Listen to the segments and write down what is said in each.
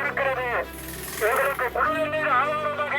இருக்கிறது. எங்களுக்கு குடிநீர் ஆதாரமாக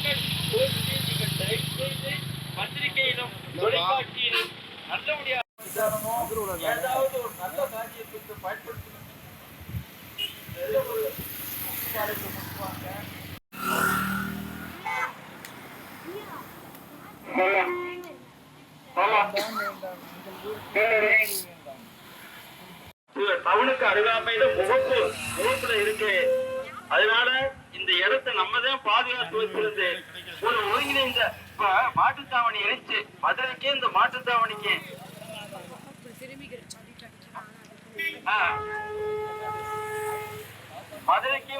மக்கள் கோரிக்கை நீங்கள் தயவு செய்து பத்திரிகையிலும் தொலைக்காட்சியிலும் நல்லபடியாக ஏதாவது ஒரு நல்ல காரியத்துக்கு பயன்படுத்தணும் நல்ல ஒரு வேலைக்கு முன்வாங்க. டவுனுக்கு அருகாமையில முகப்பு முகப்புல இருக்கு அதனால இடத்தை நம்ம தான் பாதுகாத்து வச்சிருந்து ஒரு ஒருங்கிணைந்த இப்ப மாட்டுத்தாவணி இருந்துச்சு மதுரைக்கே இந்த மாட்டுத்தாவணிக்கு மதுரைக்கு